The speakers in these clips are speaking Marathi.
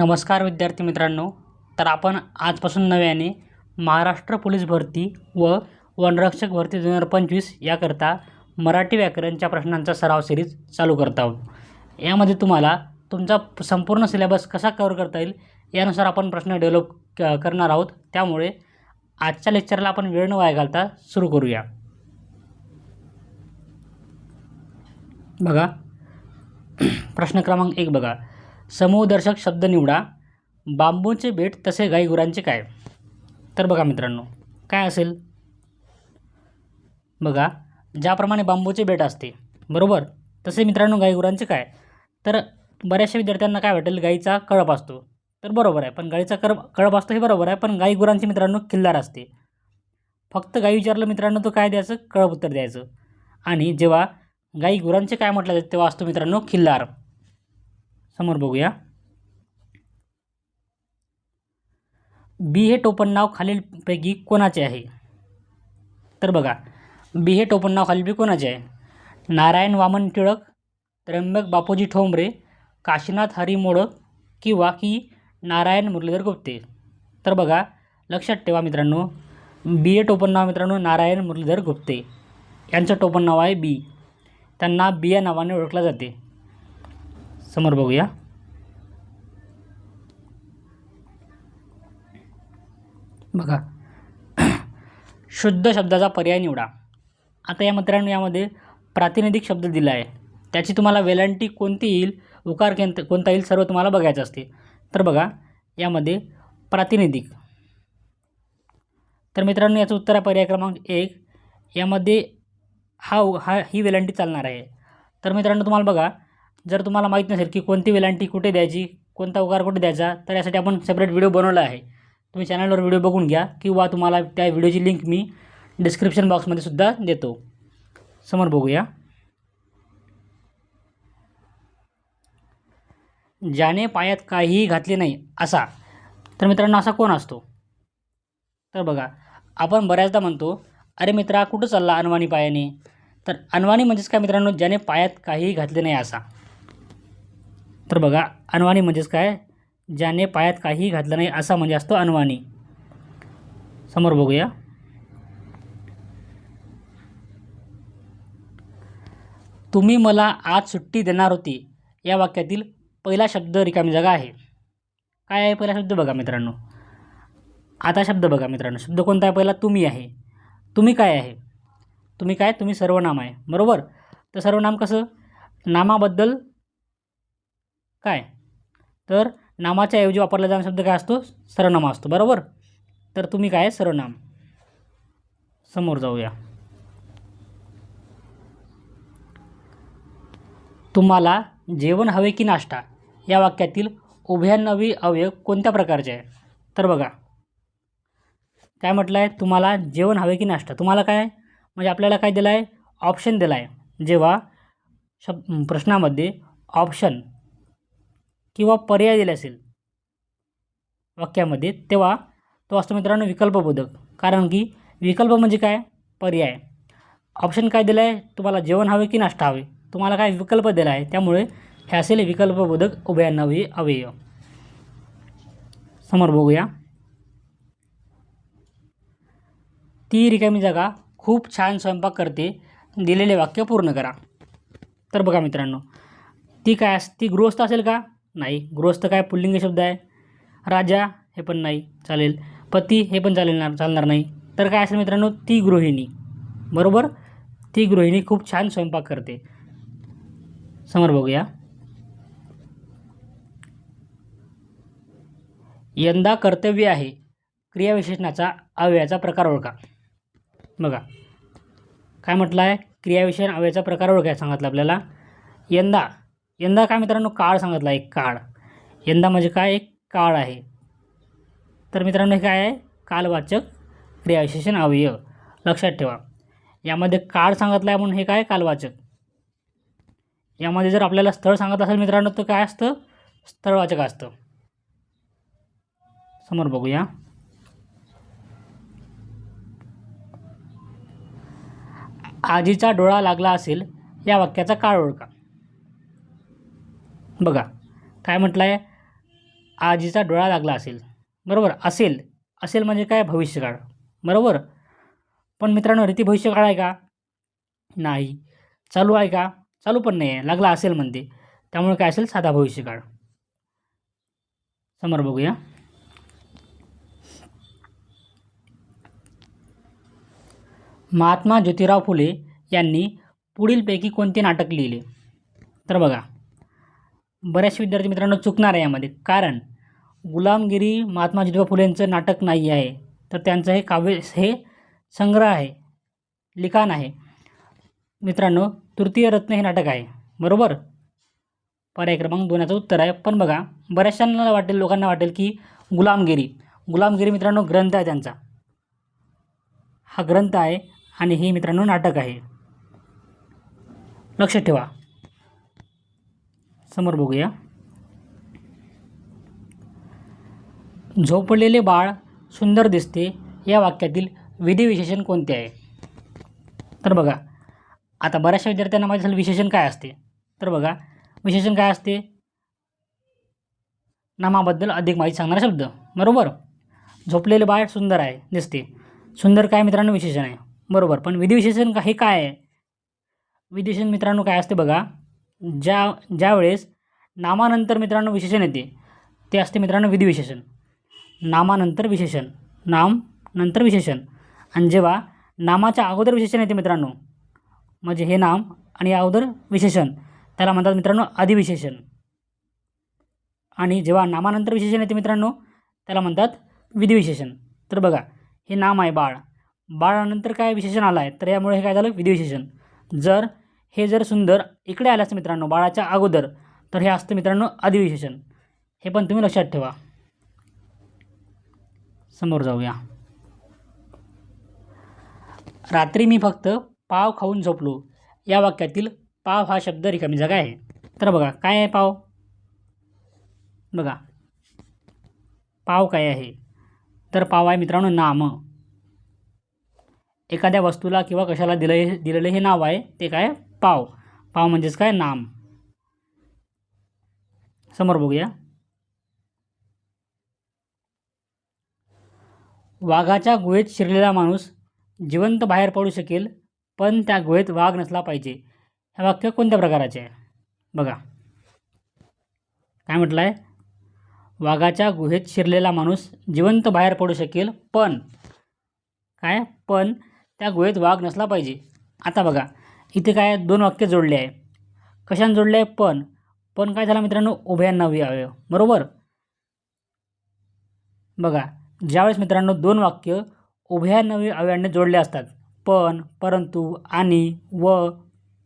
नमस्कार विद्यार्थी मित्रांनो. तर आपण आजपासून नव्याने महाराष्ट्र पोलीस भरती व वनरक्षक भरती दोन हजार पंचवीस याकरता मराठी व्याकरणच्या प्रश्नांचा सराव सिरीज चालू करत आहोत. यामध्ये तुम्हाला तुमचा संपूर्ण सिलेबस कसा कवर करता येईल यानुसार आपण प्रश्न डेव्हलप क करणार आहोत. त्यामुळे आजच्या लेक्चरला आपण वेळ न वाया घालता सुरू करूया. बघा. प्रश्न क्रमांक एक बघा. समूहदर्शक शब्द निवडा. बांबूचे बेट तसे गाईगुरांचे काय? तर बघा मित्रांनो काय असेल? बघा ज्याप्रमाणे बांबूचे बेट असते बरोबर? तसे मित्रांनो गाईगुरांचे काय? तर बऱ्याचशा विद्यार्थ्यांना काय वाटेल? गाईचा कळप असतो. तर बरोबर आहे पण गाईचा कळप कळप असतो हे बरोबर आहे पण गाईगुरांचे मित्रांनो खिल्लार असते. फक्त गाई विचारलं मित्रांनो तर काय द्यायचं? कळप उत्तर द्यायचं. आणि जेव्हा गाई गुरांचे काय म्हटलं जातं तेव्हा असतो मित्रांनो खिल्लार समोर बघूया. बी हे टोपण नाव खालीलपैकी कोणाचे आहे? तर बघा बी हे टोपण नाव खालीलपैकी कोणाचे आहे? नारायण वामन टिळक त्र्यंबक बापूजी ठोंबरे काशीनाथ हरी मोडक किंवा की नारायण मुरलीधर गुप्ते. तर बघा लक्षात ठेवा मित्रांनो बी ए टोपण नाव मित्रांनो नारायण मुरलीधर गुप्ते. यांचं टोपण नाव आहे बी. त्यांना बी या नावाने ओळखलं जाते. समोर बघूया. बघा. शुद्ध शब्दाचा पर्याय निवडा. आता या मित्रांनो यामध्ये प्रातिनिधिक शब्द दिला आहे. त्याची तुम्हाला वेलांटी कोणती येईल उकार केंत कोणता येईल सर्व तुम्हाला बघायचं असते. तर बघा यामध्ये प्रातिनिधिक. तर मित्रांनो याचं उत्तर आहे पर्याय क्रमांक एक. यामध्ये हा उ- हा ही वेलांटी चालणार आहे. तर मित्रांनो तुम्हाला बघा जर तुम्हाला माहीत नसेल की कोणती वेलांटी कुठे द्यायची कोणता उकार कुठे द्यायचा तर यासाठी आपण सेपरेट व्हिडिओ बनवला आहे. तुम्ही चॅनलवर व्हिडिओ बघून घ्या किंवा तुम्हाला त्या व्हिडिओची लिंक मी डिस्क्रिप्शन बॉक्समध्ये सुद्धा देतो. समोर बघूया. ज्याने पायात काहीही घातले नाही असा. तर मित्रांनो असा कोण असतो? तर बघा आपण बऱ्याचदा म्हणतो अरे मित्रा कुठं चालला अनवाणी पायाने? तर अनवाणी म्हणजेच काय मित्रांनो? ज्याने पायात काहीही घातले नाही असा. तर बघा अनवाणी म्हणजेच काय? ज्याने पायात काहीही घातलं नाही असा म्हणजे असतो अनवाणी. समोर बघूया. तुम्ही मला आज सुट्टी देणार होती. या वाक्यातील पहिला शब्द रिकामी जागा आहे. काय आहे पहिला शब्द? बघा मित्रांनो. आता शब्द बघा मित्रांनो. शब्द कोणता आहे? पहिला तुम्ही आहे. तुम्ही काय आहे? तुम्ही काय? तुम्ही सर्वनाम आहे. बरोबर? तर सर्वनाम कसं? नामाबद्दल काय? तर नामाच्या ऐवजी वापरला जाणारा शब्द काय असतो? सर्वनाम असतो. बरोबर? तर तुम्ही काय? सर्वनाम. समोर जाऊया. तुम्हाला जेवण हवे की नाश्ता? या वाक्यातील उभयान्नवी अवयव कोणत्या प्रकारचे आहे तर बघा. काय म्हटलं आहे तुम्हाला जेवण हवे की नाश्ता. तुम्हाला काय? म्हणजे आपल्याला काय दिलं आहे ऑप्शन दिला आहे जेव्हा शब प्रश्नामध्ये ऑप्शन किंवा पर्याय दिले असेल. वाक्यामध्ये तेव्हा तो असतो मित्रांनो विकल्पबोधक. कारण की विकल्प म्हणजे काय? पर्याय. ऑप्शन काय दिलं आहे तुम्हाला जेवण हवे की नाश्ता हवे? तुम्हाला काय विकल्प दिला आहे? त्यामुळे हे असेल विकल्पबोधक उभयान्नवी अवयव समोर बघूया. ती रिकामी जागा खूप छान स्वयंपाक करते. दिलेले वाक्य पूर्ण करा. तर बघा मित्रांनो ती काय अस ती गृहस्थ असेल का? नाही. गृहस्थ काय? पुल्लिंग शब्द आहे. राजा हे पण नाही. चालेल. पती हे पण चालेल चालणार नाही. तर काय असेल मित्रांनो? ती गृहिणी. बरोबर? ती गृहिणी खूप छान स्वयंपाक करते. समोर बघूया. यंदा कर्तव्य आहे. क्रियाविशेषणाचा अव्ययाचा प्रकार ओळखा. बघा. काय म्हटलं आहे क्रियाविशेषण अव्ययाचा प्रकार ओळखाय सांगितलं आपल्याला. यंदा यंदा काय मित्रांनो काळ सांगितला आहे काळ. यंदा म्हणजे काय? एक काळ आहे. तर मित्रांनो हे काय आहे? कालवाचक क्रियाविशेषण अवयव. लक्षात ठेवा. यामध्ये काळ सांगितलं आहे म्हणून हे काय? कालवाचक. यामध्ये जर आपल्याला स्थळ सांगत असेल मित्रांनो तर काय असतं? स्थळवाचक असतं. समोर बघूया. आजीचा डोळा लागला असेल या वाक्याचा काळ ओळखा. बघा काय म्हटलं आहे आजीचा डोळा लागला असेल. बरोबर असेल. असेल म्हणजे काय? भविष्यकाळ. बरोबर? पण मित्रांनो रीती भविष्यकाळ आहे का? नाही. चालू आहे का? चालू पण नाही आहे लागला असेल म्हणते. त्यामुळे काय असेल? साधा भविष्यकाळ. समोर बघूया. महात्मा ज्योतिराव फुले यांनी पुढीलपैकी कोणते नाटक लिहिले? तर बघा. बऱ्याचशा विद्यार्थी मित्रांनो चुकणार आहे यामध्ये. कारण गुलामगिरी महात्मा ज्योतिबा फुलेंचं नाटक नाही आहे. तर त्यांचं हे काव्य हे संग्रह आहे. लिखाण आहे. मित्रांनो तृतीय रत्न हे नाटक आहे. बरोबर? पर्याय क्रमांक दोनाचं उत्तर आहे. पण बघा बऱ्याचशांना वाटेल लोकांना वाटेल की गुलामगिरी. गुलामगिरी मित्रांनो ग्रंथ आहे त्यांचा. हा ग्रंथ आहे आणि हे मित्रांनो नाटक आहे. लक्ष ठेवा. समोर बघूया. झोपलेले बाळ सुंदर दिसते. या वाक्यातील विधिविशेषण कोणते आहे? तर बघा आता बऱ्याचशा विद्यार्थ्यांना माहिती झालं विशेषण काय असते. तर बघा विशेषण काय असते? नामाबद्दल अधिक माहिती सांगणारा शब्द. बरोबर? झोपलेले बाळ सुंदर आहे दिसते. सुंदर काय मित्रांनो? विशेषण आहे. बरोबर पण विधिविशेषण का हे काय आहे? विधिविशेषण मित्रांनो काय असते बघा ज्या ज्यावेळेस नामानंतर मित्रांनो विशेषण येते ते असते मित्रांनो विधिविशेषण नामानंतर विशेषण. नाम नंतर विशेषण. आणि जेव्हा नामाच्या अगोदर विशेषण येते मित्रांनो म्हणजे हे नाम आणि या अगोदर विशेषण त्याला म्हणतात मित्रांनो अधिविशेषण. आणि जेव्हा नामानंतर विशेषण येते मित्रांनो त्याला म्हणतात विधिविशेषण तर बघा हे नाम आहे बाळ. बाळानंतर काय विशेषण आलं आहे तर यामुळे हे काय झालं? विधिविशेषण जर हे जर सुंदर इकडे आलं असतं मित्रांनो बाळाच्या अगोदर तर हे असतं मित्रांनो अधिविशेषण हे पण तुम्ही लक्षात ठेवा. समोर जाऊया. रात्री मी फक्त पाव खाऊन झोपलो. या वाक्यातील पाव हा शब्द रिकामी जागा आहे. तर बघा काय आहे पाव? बघा. पाव काय आहे? तर पाव आहे मित्रांनो नाम. एखाद्या वस्तूला किंवा कशाला दिलं दिलेलं हे नाव आहे ते काय? पाव. पाव म्हणजेच काय? नाम. समोर बघूया. वाघाच्या गुहेत शिरलेला माणूस जिवंत बाहेर पडू शकेल पण त्या गुहेत वाघ नसला पाहिजे. हे वाक्य कोणत्या प्रकाराचे आहे? बघा. काय म्हटलं आहे वाघाच्या गुहेत शिरलेला माणूस जिवंत बाहेर पडू शकेल पण काय? पण त्या गुहेत वाघ नसला पाहिजे. आता बघा. इथे काय दोन वाक्य जोडले आहे. कशाने जोडले आहे? पण. पण काय झालं मित्रांनो? उभ्या नवी अवयव बरोबर? बघा. ज्यावेळेस मित्रांनो दोन वाक्य उभ्या नवी अवयवाने जोडले असतात. पण परंतु आणि व.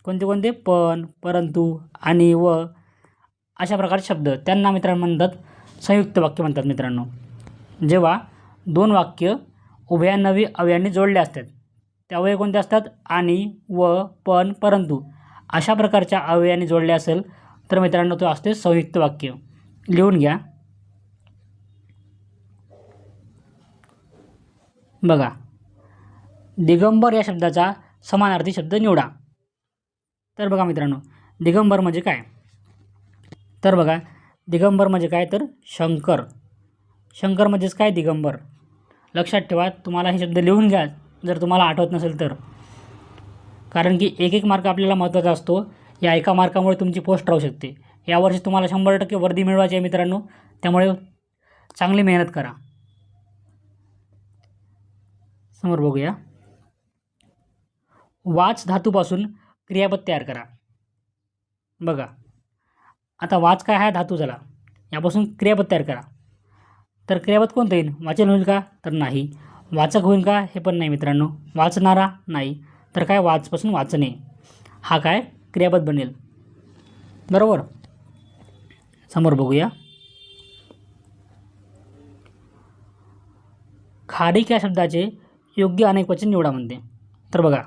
कोणते कोणते? पण परंतु आणि व. अशा प्रकारचे शब्द. त्यांना मित्रांनो म्हणतात संयुक्त वाक्य म्हणतात मित्रांनो. जेव्हा दोन वाक्य उभ्या नवी अवयांनी जोडले असतात त्या अवयव कोणते असतात? आणि व पण परंतु अशा प्रकारच्या अवयवाने जोडले असेल तर मित्रांनो तो असते संयुक्त वाक्य. लिहून घ्या. बघा. दिगंबर या शब्दाचा समानार्थी शब्द निवडा. तर बघा मित्रांनो दिगंबर म्हणजे काय? तर बघा दिगंबर म्हणजे काय? तर शंकर. शंकर म्हणजेच काय? दिगंबर. लक्षात ठेवा तुम्हाला हे शब्द लिहून घ्या. जर तुम्हाला आठवत नसेल तर. कारण की एक एक मार्क आपल्याला महत्त्वाचा असतो. या एका मार्कामुळे तुमची पोस्ट राहू शकते. यावर्षी तुम्हाला शंभर टक्के वर्दी मिळवायची आहे मित्रांनो. त्यामुळे चांगली मेहनत करा. समोर बघूया. वाच धातूपासून क्रियापद तयार करा. बघा. आता वाच काय हा धातू झाला. यापासून क्रियापद तयार करा. तर क्रियापद कोणतं येईल? वाचन होईल का? तर नाही. वाचक होईल का हे पण नाही मित्रांनो. वाचणारा नाही तर काय वाचपासून वाचणे? हा काय क्रियापद बनेल. बरोबर? समोर बघूया. खारीक या शब्दाचे योग्य अनेक वचन निवडा म्हणते. तर बघा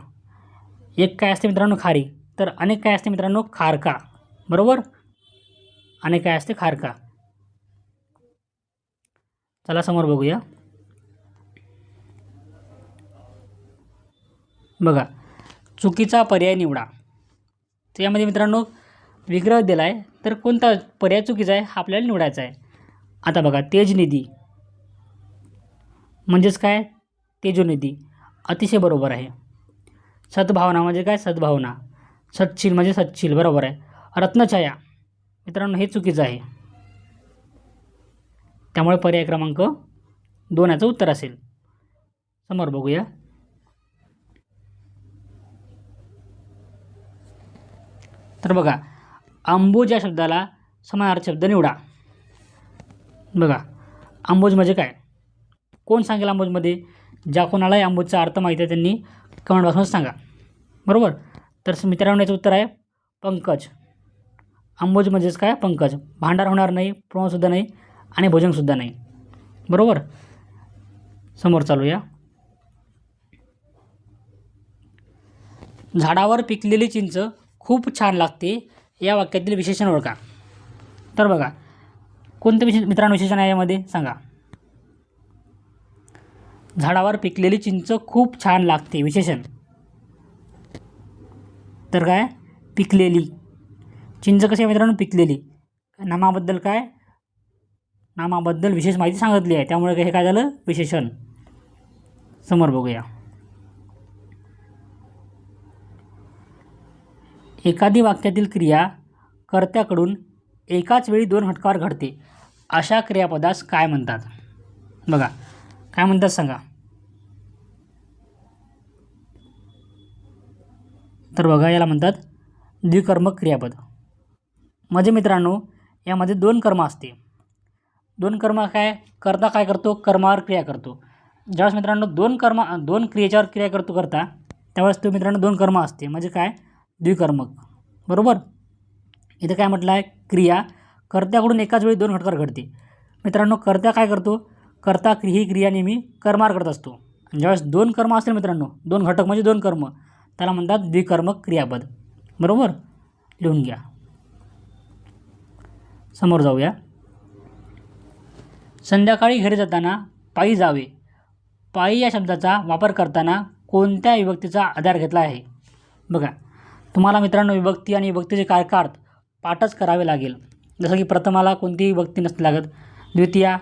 एक काय असते मित्रांनो खारी तर अनेक काय असते मित्रांनो खारका. बरोबर? अनेक काय असते खारका. चला समोर बघूया. बघा चुकीचा पर्याय निवडा. त्यामध्ये मित्रांनो विग्रह दिला आहे तर कोणता पर्याय चुकीचा आहे हा आपल्याला निवडायचा आहे. आता बघा तेजनिधी म्हणजेच काय? तेजोनिधी अतिशय बरोबर आहे. सद्भावना म्हणजे काय? सद्भावना. सच्शील म्हणजे सच्शील बरोबर आहे. रत्नछाया. मित्रांनो हे चुकीचं आहे. त्यामुळे पर्याय क्रमांक दोन याचं उत्तर असेल. समोर बघूया. तर बघा आंबोज या शब्दाला समानार्थी शब्द निवडा. बघा आंबोज म्हणजे काय? कोण सांगेल आंबोजमध्ये? ज्या कोणालाही आंबोजचा अर्थ माहिती आहे त्यांनी कमेंट बॉक्समध्ये सांगा. बरोबर? तर मित्रांनो याचं उत्तर आहे पंकज. आंबोज म्हणजेच काय? पंकज. भांडार होणार नाही प्रवाससुद्धा नाही आणि भोजनसुद्धा नाही. बरोबर? समोर चालूया. झाडावर पिकलेली चिंच खूप छान लागते. या वाक्यातील विशेषण ओळखा. तर बघा कोणतं विशेष मित्रांनो विशेषण आहे यामध्ये? सांगा. झाडावर पिकलेली चिंच खूप छान लागते. विशेषण. तर काय? पिकलेली. चिंच कशी आहे मित्रांनो? पिकलेली. नामाबद्दल काय? नामाबद्दल विशेष माहिती सांगितली आहे. त्यामुळे हे काय झालं? विशेषण. समोर बघूया. एखादी वाक्यातील क्रिया कर्त्याकडून एकाच वेळी दोन हटकार घडते. अशा क्रियापदास काय म्हणतात? बघा काय म्हणतात सांगा. तर बघा याला म्हणतात द्विकर्मक क्रियापद. म्हणजे मित्रांनो यामध्ये दोन कर्म असते. दोन कर्म काय? करता काय करतो? कर्मावर क्रिया करतो. ज्यावेळेस मित्रांनो दोन कर्म दोन क्रियेच्यावर क्रिया करतो करता त्यावेळेस तो मित्रांनो दोन कर्म असते. म्हणजे काय? द्विकर्मक. बरोबर? इथं काय म्हटलं आहे क्रिया. कर्त्याकडून एकाच वेळी दोन घटकार घडते. मित्रांनो कर्त्या काय करतो? कर्ता क्रि ही क्रिया नेहमी कर्मार करत असतो. आणि ज्यावेळेस दोन कर्म असतील मित्रांनो दोन घटक म्हणजे दोन कर्म त्याला म्हणतात द्विकर्मक क्रियापद. बरोबर? लिहून घ्या. समोर जाऊया. संध्याकाळी घरी जाताना पायी जावे. पायी या शब्दाचा वापर करताना कोणत्या विभक्तीचा आधार घेतला आहे? बघा. तुम्हाला मित्रांनो विभक्ती आणि विभक्तीचे कारकार्थ पाठच करावे लागेल. जसं की प्रथमाला कोणतीही विभक्ती नसते लागत. द्वितीया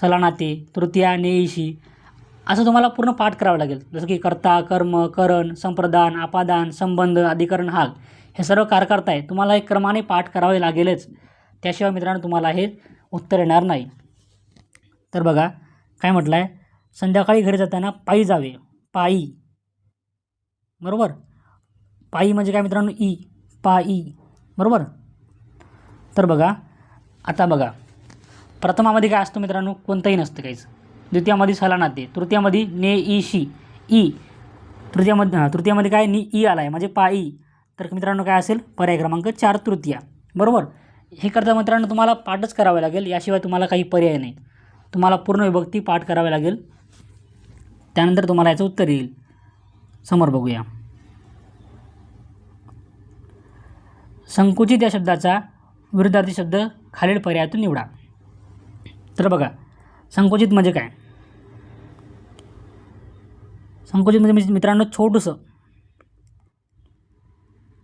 सलानाते तृतीया नेईशी असं तुम्हाला पूर्ण पाठ करावं लागेल. जसं की कर्ता कर्म करण संप्रदान आपादान संबंध अधिकरण हाल हे सर्व कारकार्थ आहे. तुम्हाला एक क्रमाने पाठ करावे लागेलच. त्याशिवाय मित्रांनो तुम्हाला हे उत्तर येणार नाही. तर बघा काय म्हटलं आहे संध्याकाळी घरी जाताना पायी जावे. पायी. बरोबर? पायी म्हणजे काय मित्रांनो? ई. पायी बरोबर? तर बघा आता बघा. प्रथमामध्ये काय असतं मित्रांनो? कोणतंही नसतं काहीच. द्वितीयामध्ये सलानाते तृतीयामध्ये ने ई शी. ई. तृतीयामध्ये हां तृतीयामध्ये काय? नि ई आला आहे म्हणजे पायी तर मित्रांनो काय असेल? पर्याय क्रमांक चार तृतीया. बरोबर? हे करता मित्रांनो तुम्हाला पाठच करावे लागेल. याशिवाय तुम्हाला काही पर्याय नाही. तुम्हाला पूर्ण विभक्ती पाठ करावे लागेल. त्यानंतर तुम्हाला याचं उत्तर येईल. समोर बघूया. संकुचित या शब्दाचा विरुद्धार्थी शब्द खालील पर्यायातून निवडा. तर बघा संकुचित म्हणजे काय? संकुचित म्हणजे मित्रांनो छोटंसं.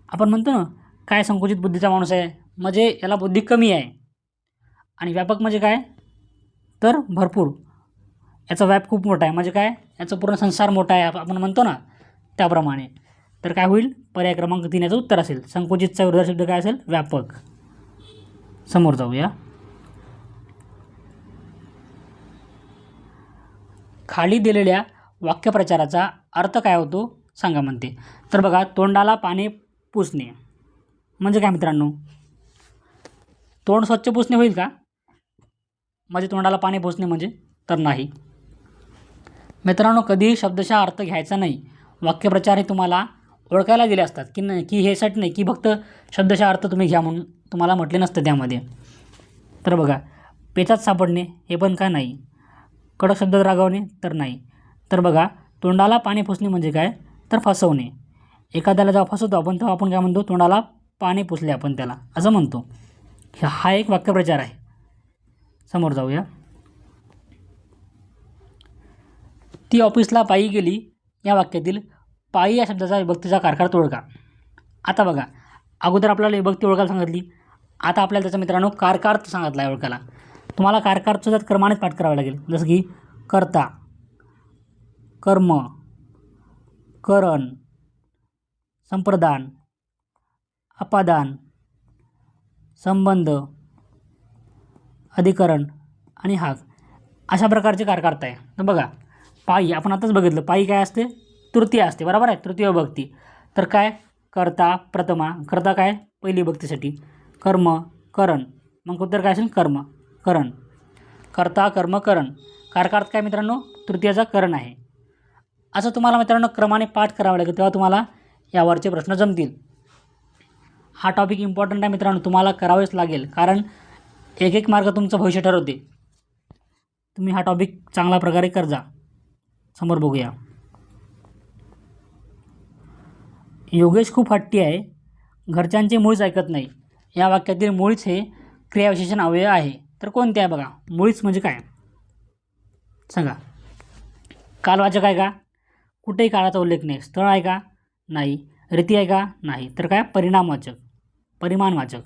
आपण म्हणतो ना काय संकुचित बुद्धीचा माणूस आहे? म्हणजे याला बुद्धी कमी आहे. आणि व्यापक म्हणजे काय? तर भरपूर. याचा व्याप खूप मोठा आहे. म्हणजे काय? याचा पूर्ण संसार मोठा आहे आप- आपण म्हणतो ना त्याप्रमाणे. तर काय होईल? पर्याय क्रमांक तीन याचं उत्तर असेल. संकुचितचा विरोधात शब्द काय असेल? व्यापक. समोर जाऊया. खाली दिलेल्या वाक्यप्रचाराचा अर्थ काय होतो? सांगा म्हणते. तर बघा तोंडाला पाणी पुसणे. म्हणजे काय मित्रांनो? तोंड स्वच्छ पुसणे होईल का? म्हणजे तोंडाला पाणी पुसणे म्हणजे? तर नाही. मित्रांनो कधीही शब्दशः अर्थ घ्यायचा नाही. वाक्यप्रचार हे तुम्हाला ओळखायला दिले असतात की नाही की हे साठी नाही की फक्त शब्दशः अर्थ तुम्ही घ्या म्हणून तुम्हाला म्हटले नसतं त्यामध्ये. तर बघा पेचात सापडणे हे पण का नाही? कडक शब्दात रागवणे तर नाही. तर बघा तोंडाला पाणी पुसणे म्हणजे काय? तर फसवणे. एखाद्याला जेव्हा फसवतो आपण तेव्हा आपण काय म्हणतो? तोंडाला पाणी पुसले आपण त्याला. असं म्हणतो. हा एक वाक्यप्रचार आहे. समोर जाऊया. ती ऑफिसला पायी गेली या वाक्यातील पायी या शब्दाचा विभक्तीचा कारखार ओळखा आता बघा अगोदर आपल्याला विभक्ती ओळखायला सांगितली. आता आपल्याला त्याचा मित्रांनो कारकार्थ सांगितला आहे ओळखायला. तुम्हाला कारकारचं त्यात क्रमानेच पाठ करावं लागेल. जसं की कर्ता कर्म करण संप्रदान अपादान संबंध अधिकरण आणि हाक अशा प्रकारचे कारकार्थ आहे तर बघा पायी आपण आताच बघितलं पायी काय असते? तृतीय असते बरोबर आहे? तृतीय विभक्ती तर काय? कर्ता प्रथमा. कर्ता काय? पहिली विभक्तीसाठी कर्म करण. मग उत्तर काय असेल? कर्म करण. कर्ता कर्म करण. कारकार्थ काय मित्रांनो? तृतीयाचा करण आहे. असं तुम्हाला मित्रांनो क्रमाने पाठ करावं लागेल तेव्हा तुम्हाला यावरचे प्रश्न जमतील. हा टॉपिक इम्पॉर्टंट आहे मित्रांनो तुम्हाला करावेच लागेल. कारण एक एक मार्ग तुमचं भविष्य ठरवते. तुम्ही हा टॉपिक चांगल्या प्रकारे कर जा समोर बघूया. योगेश खूप हट्टी आहे. घरच्यांचे मुळीच ऐकत नाही. या वाक्यातील मुळीच हे क्रियाविशेषण अवयव आहे. तर कोणते आहे बघा? मुळीच म्हणजे काय? सांगा. कालवाचक आहे का? कुठेही काळाचा उल्लेख नाही. स्थळ आहे का? नाही. रीती आहे का? नाही. तर काय? परिणामवाचक. परिमाणवाचक.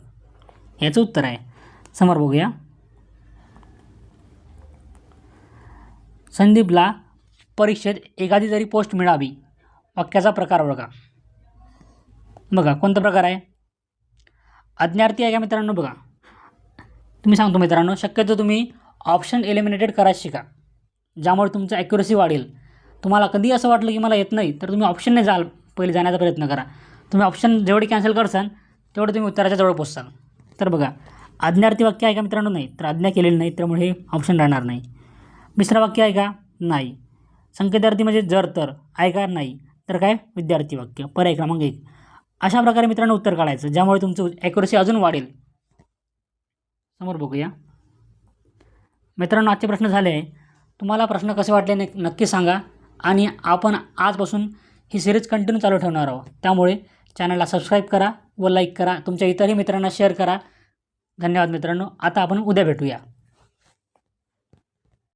याचं उत्तर आहे. समोर बघूया. संदीपला परीक्षेत एखादी तरी पोस्ट मिळावी वाक्याचा प्रकार बघा. बघा कोणता प्रकार आहे? अज्ञार्थी आहे का मित्रांनो? बघा. तुम्ही सांगतो मित्रांनो शक्यतो तुम्ही ऑप्शन एलिमिनेटेड करायला शिका. ज्यामुळे तुमचं ॲक्युरसी वाढेल. तुम्हाला कधी असं वाटलं की मला येत नाही तर तुम्ही ऑप्शनने जाल. पहिले जाण्याचा प्रयत्न करा. तुम्ही ऑप्शन जेवढे कॅन्सल करसाल तेवढं तुम्ही उत्तराच्या जवळ पोचसाल तर बघा आज्ञार्थी वाक्य आहे का मित्रांनो? नाही. तर आज्ञा केलेली नाही त्यामुळे हे ऑप्शन राहणार नाही. मिश्र वाक्य आहे का? नाही. संकेतार्थी म्हणजे जर तर आहे का? नाही. तर काय? विद्यार्थी वाक्य. पर्याय क्रमांक एक. अशा प्रकारे मित्रांनो उत्तर काढायचं. ज्यामुळे तुमचं ॲक्युरेसी अजून वाढेल. समोर बघूया. मित्रांनो आजचे प्रश्न झाले. आहे तुम्हाला प्रश्न कसे वाटले न नक्की सांगा. आणि आपण आजपासून ही सिरीज कंटिन्यू चालू ठेवणार आहोत. त्यामुळे चॅनलला सबस्क्राईब करा व लाईक करा. तुमच्या इतरही मित्रांना शेअर करा. धन्यवाद मित्रांनो. आता आपण उद्या भेटूया.